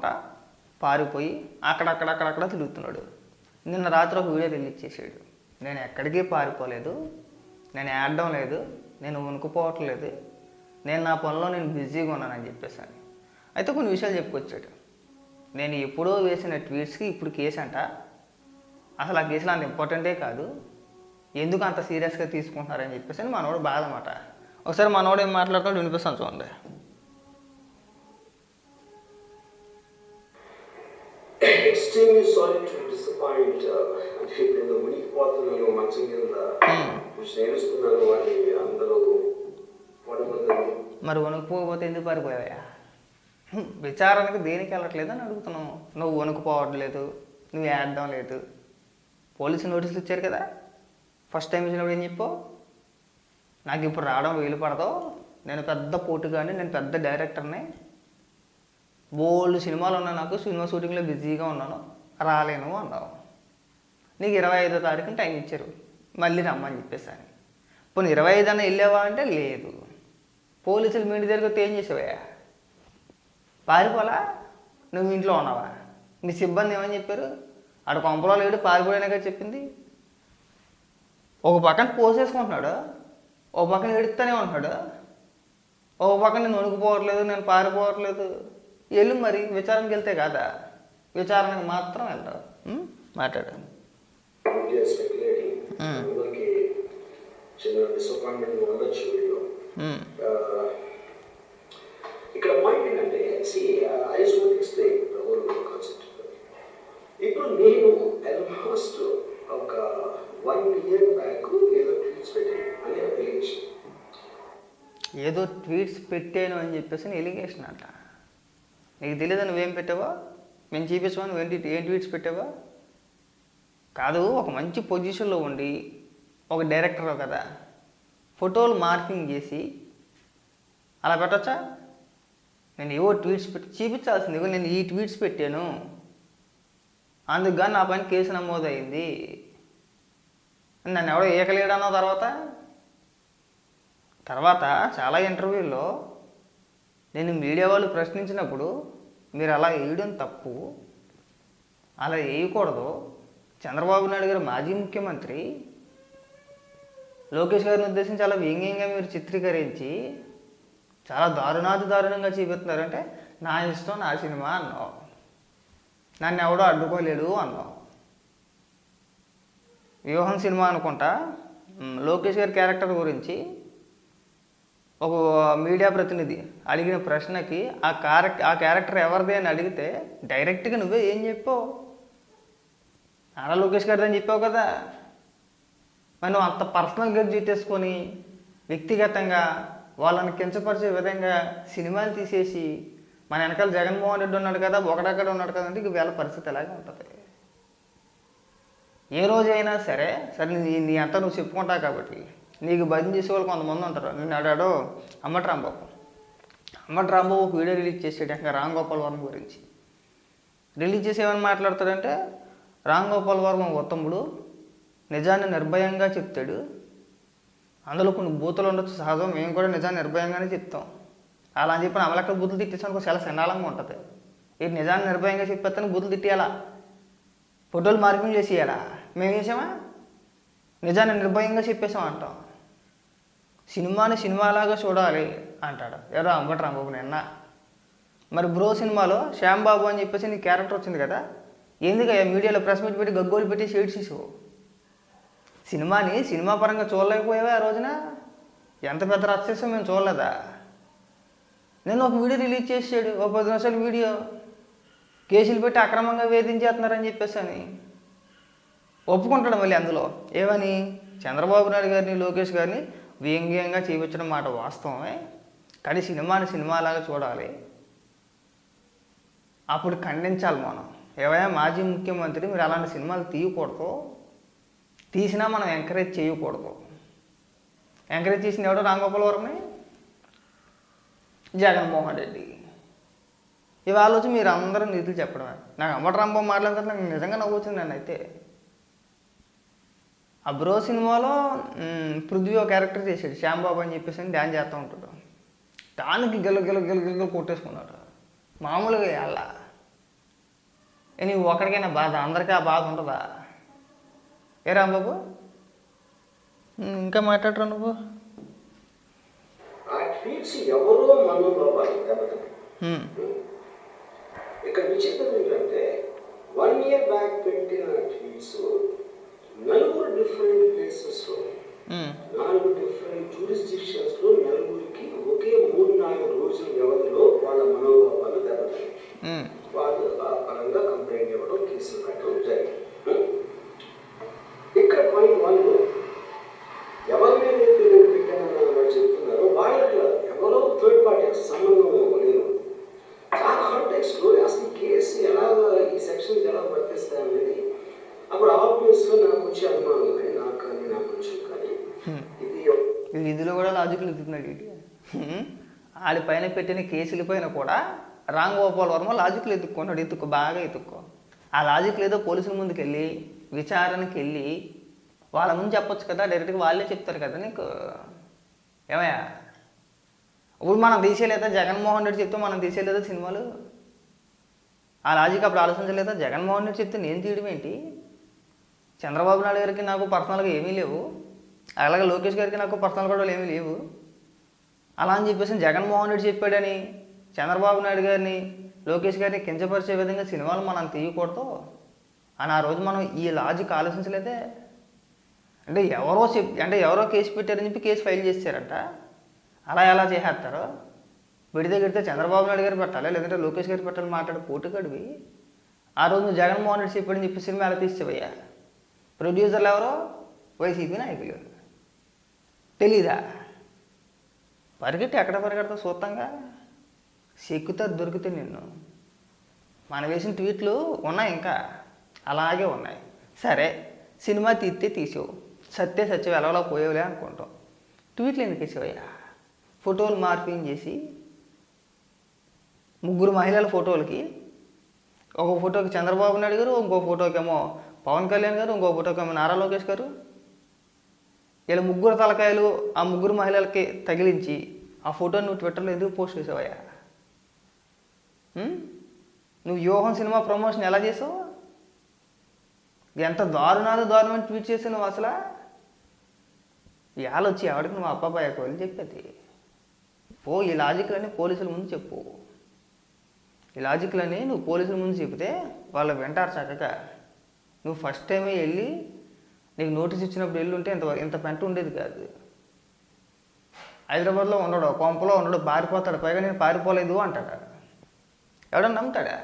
అనుకుంటా పారిపోయి అక్కడక్కడక్కడక్కడ తిరుగుతున్నాడు. నిన్న రాత్రి ఒక వీడియో రిలీజ్ చేసాడు నేను ఎక్కడికి పారిపోలేదు నేను ఏడడం లేదు నేను వణుకుపోవట్లేదు నేను నా పనిలో నేను బిజీగా ఉన్నానని చెప్పేసాను. అయితే కొన్ని విషయాలు చెప్పుకొచ్చాడు. నేను ఎప్పుడో వేసిన ట్వీట్స్కి ఇప్పుడు కేసు అంట. అసలు ఆ కేసులో అంత ఇంపార్టెంటే కాదు. ఎందుకు అంత సీరియస్గా తీసుకుంటున్నారని చెప్పేసి అని మనోడు బాధ అన్నమాట. ఒకసారి మనోడు ఏం మాట్లాడుతున్నాడు వినిపిస్తాను చూడండి. To disappoint uh, అంటే ఇప్పుడు మునిగిపోతున్నాను మంచం కింద నేరుస్తున్నాను అని అందరూ మరి వణుకుపోకపోతే ఎందుకు పారిపోయావా హ్మ్, విచారణకు దేనికి వెళ్ళట్లేదు అని అడుగుతున్నాము. నువ్వు వణుకుపోవట్లేదు నువ్వు ఏడడం లేదు. పోలీసు నోటీసులు ఇచ్చారు కదా? ఫస్ట్ టైం ఇచ్చినప్పుడు ఏం చెప్పు నాకు ఇప్పుడు రావడం వీలు పడదు. నేను పెద్ద పోటుగాని నేను పెద్ద డైరెక్టర్ని. బోల్డ్ సినిమాలు ఉన్నాయి నాకు సినిమా షూటింగ్లో బిజీగా ఉన్నాను. రాలేను అన్నావు. నీకు ఇరవై ఐదో తారీఖున టైం ఇచ్చారు. మళ్ళీ రమ్మని చెప్పేసాను. పోనీ ఇరవై ఐదు అన్న వెళ్ళావా అంటే లేదు. పోలీసులు మీ ఇంటి దగ్గరికి వస్తే ఏం చేసావా? పారిపోలా? నువ్వు ఇంట్లో ఉన్నావా? నీ సిబ్బంది ఏమని చెప్పారు? ఆడ కొంపలో లేడు పారిపోయినాక చెప్పింది. ఒక పక్కన పోసేసుకుంటున్నాడు ఒక పక్కన ఎడుతూనే ఉంటున్నాడు. ఒక పక్కన నేను వణుకుపోవట్లేదు నేను పారిపోవట్లేదు. వెళ్ళు మరి విచారణకి వెళ్తే కాదా? విచారణకు మాత్రం ఉం? మాట్లాడు. ఇక్కడ పాయింట్ ఏంటంటే see I want explain the whole concept ఇప్పుడు నేను ఆల్మోస్ట్ ఒక వన్ ఇయర్ బ్యాక్ ఏదో ట్వీట్స్ పెట్టాను. అనే ఎలిగేషన్ ఏదో ట్వీట్స్ పెట్టాను అని చెప్పేసి ఎలిగేషన్ అంట. నీకు తెలియదు నువ్వేం పెట్టావా? మేము చూపించమా నువ్వేంటి ఏం ట్వీట్స్ పెట్టావా? కాదు ఒక మంచి పొజిషన్లో ఉండి ఒక డైరెక్టర్ కదా ఫోటోలు మార్కింగ్ చేసి అలా పెట్టచ్చా? నేను ఏవో ట్వీట్స్ పెట్టి చూపించాల్సింది నేను ఈ ట్వీట్స్ పెట్టాను. అందుకు నా పైన కేసు నమోదైంది. నన్ను ఎవడో ఏకలేడన్న తర్వాత? తర్వాత చాలా ఇంటర్వ్యూల్లో నేను మీడియా వాళ్ళు ప్రశ్నించినప్పుడు మీరు అలా వేయడం తప్పు. అలా వేయకూడదు. చంద్రబాబు నాయుడు గారు మాజీ ముఖ్యమంత్రి. లోకేష్ గారిని ఉద్దేశించి చాలా వ్యంగ్యంగా మీరు చిత్రీకరించి చాలా దారుణాది దారుణంగా చూపిస్తున్నారంటే నా ఇష్టం నా సినిమా అన్నావు. నన్ను ఎవడో అడ్డుకోలేడు అన్నావు. వ్యూహం సినిమా అనుకుంటా. లోకేష్ గారి క్యారెక్టర్ గురించి ఒక మీడియా ప్రతినిధి అడిగిన ప్రశ్నకి ఆ క్యారెక్టర్ ఆ క్యారెక్టర్ ఎవరిది అని అడిగితే డైరెక్ట్గా నువ్వే ఏం చెప్పావు? నారా లోకేష్ గారిది అని చెప్పావు కదా. మరి నువ్వు అంత పర్సనల్గా జిట్టేసుకొని వ్యక్తిగతంగా వాళ్ళని కించపరిచే విధంగా సినిమాలు తీసేసి మన వెనకాల జగన్మోహన్ రెడ్డి ఉన్నాడు కదా ఒకడక్కడ ఉన్నాడు కదా అంటే ఇక వేళ పరిస్థితి ఎలాగే ఉంటుంది? ఏ రోజైనా సరే సరే నీ నీ అంతా నువ్వు చెప్పుకుంటావు కాబట్టి నీకు భయం చేసే వాళ్ళు కొంతమంది ఉంటారు. నేను అడాడు అమ్మటి రాంబాబు. అమ్మటి రాంబాబు ఒక వీడియో రిలీజ్ చేసాడు ఇంకా రామ్ గోపాల్ వర్మ గురించి. రిలీజ్ చేసి ఏమని మాట్లాడతాడంటే రామ్ గోపాల్ వర్మ ఉత్తముడు నిజాన్ని నిర్భయంగా చెప్తాడు. అందులో కొన్ని బూతులు ఉండొచ్చు సహజం. మేము కూడా నిజాన్ని నిర్భయంగానే చెప్తాం. అలా అని చెప్పి అమలక్కడ బూతులు తిట్టేసానికి చాలా సెండాలంగా ఉంటుంది. ఇది నిజాన్ని నిర్భయంగా చెప్పేస్తాను బూతులు తిట్టేయాలా? ఫోటోలు మార్కింగ్ చేసేయాలా? మేము చేసామా? నిజాన్ని నిర్భయంగా చెప్పేసాం అంటాం సినిమాని సినిమాలాగా చూడాలి అంటాడు. ఎవరో అంబటి రాంబాబు నిన్న. మరి బ్రో సినిమాలో శ్యాంబాబు అని చెప్పేసి నీ క్యారెక్టర్ వచ్చింది కదా. ఎందుకయ్యా మీడియాలో ప్రెస్ మీట్ పెట్టి గగ్గోలు పెట్టి షేడ్ చేసావు సినిమాని సినిమా పరంగా చూడలేకపోయావా ఆ రోజున? ఎంత పెద్ద రచ్చేసో మేము చూడలేదా? నేను ఒక వీడియో రిలీజ్ చేసాడు ఒక పది నిమిషాల వీడియో. కేసులు పెట్టి అక్రమంగా వేధించేస్తున్నారని చెప్పేసి అని. ఒప్పుకుంటాడు మళ్ళీ అందులో. ఏమని? చంద్రబాబు నాయుడు గారిని లోకేష్ గారిని వ్యంగ్యంగా చూపించడం మాట వాస్తవమే. కానీ సినిమాని సినిమాలాగా చూడాలి. అప్పుడు ఖండించాలి మనం. ఏవైనా మాజీ ముఖ్యమంత్రి మీరు అలాంటి సినిమాలు తీయకూడదు. తీసినా మనం ఎంకరేజ్ చేయకూడదు. ఎంకరేజ్ చేసిన ఎవడో రాంగోపాల్ వర్మని జగన్మోహన్ రెడ్డి. ఇవాళ వచ్చి మీరు అందరూ నిధులు చెప్పడమే. నాకు అమ్మటి రాంబాబు మాట్లాడితే నాకు నిజంగా నవ్వుతుంది నన్ను అయితే ఆ బ్రో సినిమాలో పృథ్వీ ఒక క్యారెక్టర్ చేశాడు. శ్యాంబాబు అని చెప్పేసి అని డ్యాన్స్ చేస్తూ ఉంటాడు. దానికి గిల గిల గిల గిల కొట్టేసుకున్నాడు. మామూలుగా అలా. నువ్వు ఒక్కడికైనా బాధ అందరికీ ఆ బాధ ఉంటుందా? ఏ రాంబాబు? ఇంకా మాట్లాడరా నువ్వు? ట్వీట్స్ ఎవరో ఇక్కడ విచిత్రం ఏంటంటే వన్ ఇయర్ బ్యాక్ పెట్టిన ట్వీట్స్ నలుగురు డిఫరెంట్ ప్లేసెస్లో ఉమ్, నాలుగు డిఫరెంట్ జూరిస్డిక్షన్స్లో నలుగురికి ఒకే మూడు నాలుగు రోజుల వ్యవధిలో వాళ్ళ మనోభావాలు దెబ్బతిన్నాయి. ఉమ్, వాళ్ళు ఆ పరంగా కంప్లైంట్ ఇవ్వడం కేసులు పెట్టడం జరిగింది ఇక్కడ పాయింట్ వాళ్ళు ఎవరి మీద అయితే నేను పెట్టానని వాళ్ళు చెప్తున్నారో వాళ్ళకి ఎవరో థర్డ్ పార్టీ సంబంధం లేదు ఆ కాంటెక్స్లో అసలు ఈ కేసు ఎలా ఈ సెక్షన్స్ ఎలా వర్తిస్తాయి అనేది అప్పుడు ఆబ్వియస్గా నాకు వచ్చే అనుమానం కానీ నాకు కానీ నాకు కొంచెం కానీ ఉమ్. ఇది వీడు ఇందులో కూడా లాజిక్ ఎత్తుకున్నాడు ఏంటి ఆడి పైన పెట్టిన కేసుల పైన కూడా రామ్ గోపాల్ వర్మ లాజిక్లు ఎత్తుక్కున్నాడు. ఎత్తుక్కో బాగా ఎత్తుక్కో. ఆ లాజిక్ ఏదో పోలీసుల ముందుకు వెళ్ళి విచారణకి వెళ్ళి వాళ్ళ ముందు చెప్పొచ్చు కదా. డైరెక్ట్గా వాళ్ళే చెప్తారు కదా నీకు. ఏమయ్యా? ఇప్పుడు మనం తీసేయలేదా? జగన్మోహన్ రెడ్డి చెప్తే మనం తీసేయలేదా సినిమాలు? ఆ లాజిక్ అప్పుడు ఆలోచించలేదా? జగన్మోహన్ రెడ్డి చెప్తే నేను తీయడం ఏంటి చంద్రబాబు నాయుడు గారికి నాకు పర్సనల్గా ఏమీ లేవు. అలాగే లోకేష్ గారికి నాకు పర్సనల్ గొడవలు ఏమీ లేవు. అలా అని చెప్పేసి జగన్మోహన్ రెడ్డి చెప్పాడని చంద్రబాబు నాయుడు గారిని లోకేష్ గారిని కించపరిచే విధంగా సినిమాలు మనం తీయకూడదు అని ఆ రోజు మనం ఈ లాజిక్ ఆలోచించలేదే. అంటే ఎవరో చెప్ అంటే ఎవరో కేసు పెట్టారని చెప్పి కేసు ఫైల్ చేశారంట అలా ఎలా చేసేస్తారు? విడితే దగ్గరితే చంద్రబాబు నాయుడు గారు పెట్టాలి? లేదంటే లోకేష్ గారు పెట్టాలి మాట్లాడే పోటుగడివి ఆ రోజు నువ్వు జగన్మోహన్ రెడ్డి చెప్పాడని చెప్పి సినిమా ఎలా తీసేవయ్యా ప్రొడ్యూసర్లు ఎవరో? వైసీపీ నాయకులు తెలీదా? పరిగెట్టి ఎక్కడ పరిగెడతా చూస్తాంగా సెక్కుతా దొరికితే నిన్ను. మనం వేసిన ట్వీట్లు ఉన్నాయి ఇంకా. అలాగే ఉన్నాయి. సరే సినిమా తీస్తే తీసావు. సత్య సత్యం ఎలాగోలా పోయేవులే అనుకుంటాం. ట్వీట్లు ఎందుకు వేసేవయ్యా? ఫోటోలు మార్పింగ్ చేసి ముగ్గురు మహిళల ఫోటోలకి. ఒక ఫోటోకి చంద్రబాబు నాయుడు గారు ఇంకో ఫోటోకేమో పవన్ కళ్యాణ్ గారు ఇంకో ఫోటోకేమో నారా లోకేష్ గారు. ఇలా ముగ్గురు తలకాయలు ఆ ముగ్గురు మహిళలకి తగిలించి ఆ ఫోటోని నువ్వు ట్విట్టర్లో ఎందుకు పోస్ట్ చేసావయ్యా? నువ్వు యోహం సినిమా ప్రమోషన్ ఎలా చేసావు? ఎంత దారుణాలు దారుణమైన ట్వీట్ చేసావు నువ్వు అసలు? ఇవాళ వచ్చి ఎవరికి నువ్వు అబ్బాబాయకు అని చెప్పేది? పో ఈ లాజిక్లన్నీ పోలీసుల ముందు చెప్పు. ఈ లాజిక్లన్నీ నువ్వు పోలీసుల ముందు చెప్తే వాళ్ళు వింటారు చక్కగా. నువ్వు ఫస్ట్ టైమే వెళ్ళి నీకు నోటీస్ ఇచ్చినప్పుడు ఇల్లు ఉంటే ఇంత ఇంత పెంట ఉండేది కాదు. హైదరాబాద్లో ఉండడు కొంపలో ఉండడు పారిపోతాడు. పైగా నేను పారిపోలేదు అంటాడా? ఎవడన్నా నమ్ముతాడా?